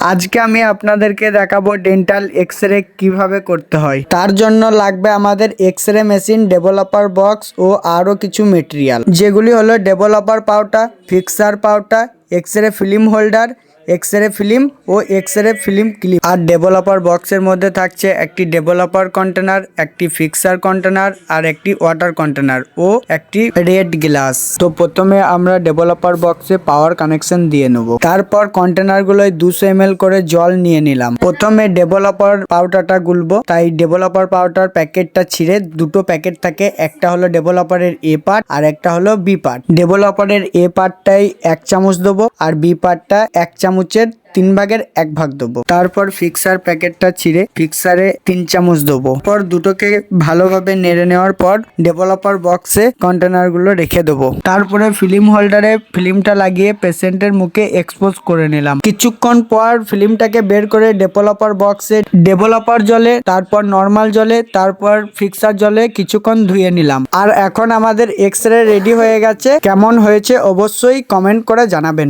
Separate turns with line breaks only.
আজকে আমি আপনাদেরকে দেখাবো ডেন্টাল এক্স রে কীভাবে করতে হয়। তার জন্য লাগবে আমাদের X ray machine, developer box ও আরও কিছু মেটেরিয়াল। যেগুলি হলো developer powder fixer powder X ray film holder X ray film ও এক্স রে ফিল্ম ক্লিপ আর ডেভেলপার বক্সের মধ্যে থাকছে একটি ডেভেলপার কন্টেনার একটি ফিক্সার কন্টেনার আর একটি ওয়াটার কন্টেনার ও একটি রেড গ্লাস তো প্রথমে আমরা ডেভেলপার বক্সে পাওয়ার কানেকশন দিয়ে নেব। তারপর কন্টেনারগুলোয় দুশো এম করে জল নিয়ে নিলাম। প্রথমে ডেভেলপার পাউডারটা গুলবো। তাই ডেভেলপার পাউডার প্যাকেটটা ছিঁড়ে দুটো প্যাকেট থাকে। একটা হলো ডেভেলপারের এ পার্ট আর একটা হলো বি পার্ট ডেভেলপারের এ পার্টটাই এক চামচ দেবো আর বি পার্টটা এক চামচের তিন ভাগের এক ভাগ দেবো। তারপর ফিক্সার প্যাকেটটা ছিঁড়ে ফিক্সারে তিন চামচ দেবো। পর দুটোকে ভালোভাবে নেড়ে নেওয়ার পর ডেভেলপার বক্সে কন্টেনারগুলো রেখে দেবো। তারপরে ফিল্ম হোল্ডারে ফিল্মটা লাগিয়ে পেশেন্টের মুখে এক্সপোজ করে নিলাম। কিছুক্ষণ পর ফিল্মটাকে বের করে ডেভেলপার বক্সে ডেভেলপার জলে, তারপর নর্মাল জলে, তারপর ফিক্সার জলে কিছুক্ষণ ধুয়ে নিলাম। আর এখন আমাদের এক্স রে রেডি হয়ে গেছে। কেমন হয়েছে অবশ্যই কমেন্ট করে জানাবেন।